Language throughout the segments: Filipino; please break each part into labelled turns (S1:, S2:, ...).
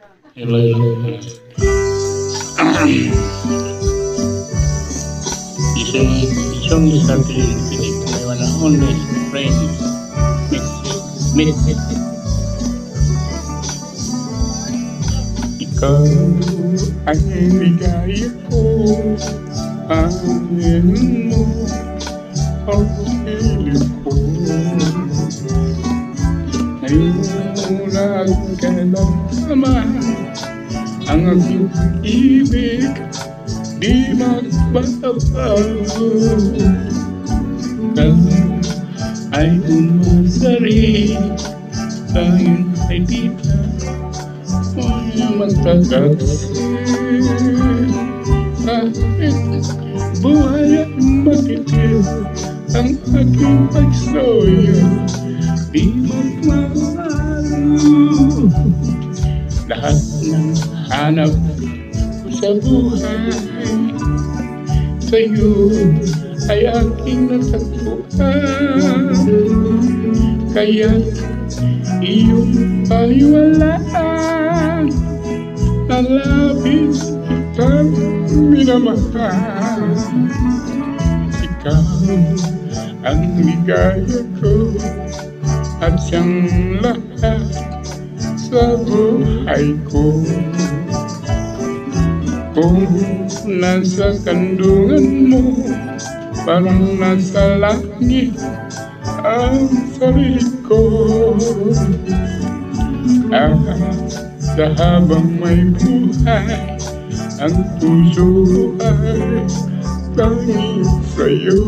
S1: Hello. isang isang isang pilit may wala only friend. Minute, minute. Ikaw ay ligaya ko Amin mo ang piling ko Ngayon wala ka lang naman Ang aking ibig di magbabago Kang ay umasari Tayong ay di na magkakasi Kahit buhay at makikil Ang aking pagsoyo Di magmamahal Lahat ng hanap sa buhay. Sa'yo ay aking natagpuan. Kaya iyong paliwalaan na labis kitang minamahal. Ikaw ang ligaya ko at siyang lahat sa buhay ko. Kung nasa kandungan mo, parang nasa langit ang sarili ko. Ah, sa habang may buhay, ang puso ay tanging sa'yo.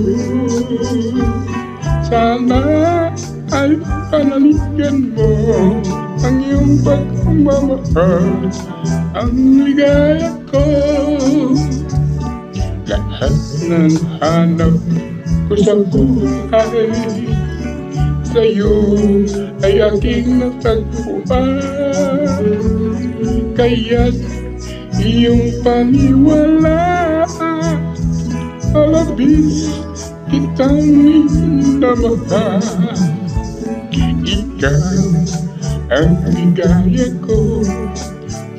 S1: Sana ay panaligan mo ang iyong pagmamahal, ang ligaya ko. Lahat ng hanap ko sa buhay sa'yo ay aking natagpuan Kaya't iyong paniwalaan Alabis kitang minamahal ang ligaya ko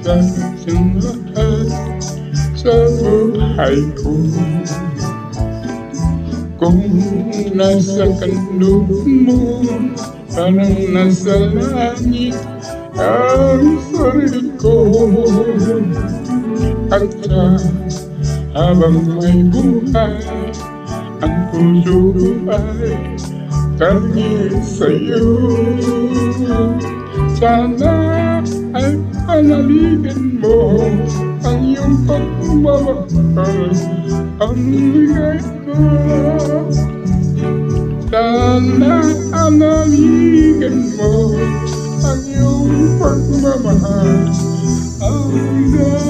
S1: sa isang lahat sa buhay ko kung nasa kandungan mo, parang nasa langit ang sarili ko. At sa habang may buhay, ang puso ay tangi sa'yo. Sana ay panaligan mo ang iyong pagmamahal, ang ligay ko. Sana analigan mo ang iyong pagmamahal, ang ligay